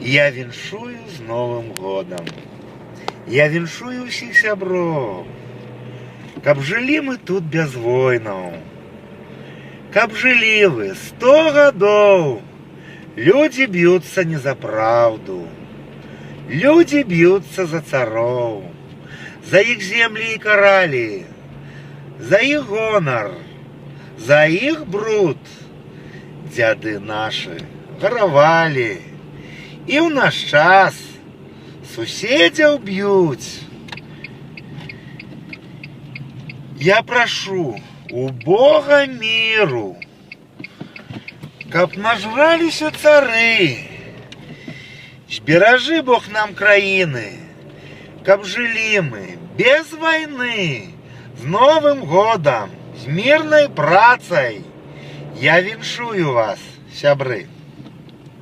Я віншую з Новым годам. Я віншую ўсіх сяброў. Каб жылі мы тут без войнаў. Каб жылі вы сто гадоў. Людзі б'юцца не за праўду. Людзі б'юцца за цароў. За іх землі і каралі. За іх гонар. За іх бруд. Дзяды нашы гаравалі. І ў наш час суседзяў б'юць. Я прашу у Бога міру, каб нажраліся цары. Зберажы Бог нам краіны, каб жылі мы без вайны, з Новым годам, з мірнай працай. Я віншую вас, сябры.